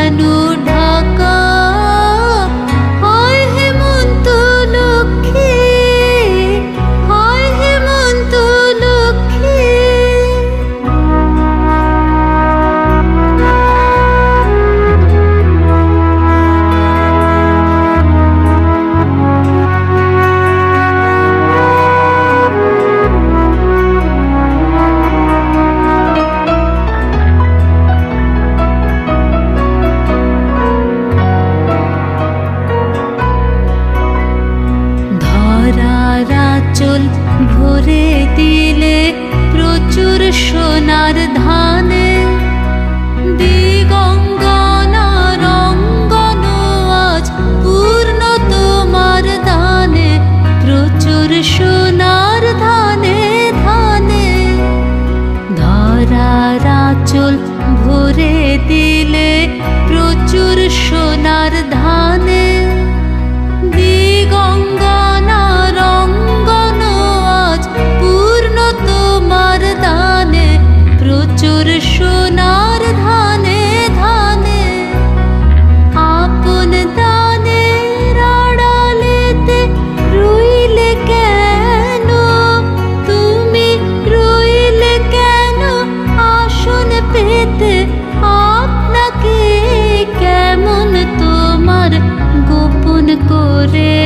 anu ধানে দিগঙ্গনা রঙ্গন আজ পূর্ণ তোমার দানে প্রচুর সোনার ধানে ধানে। ধরার আঁচল ভরে দিলে প্রচুর সোনার Suri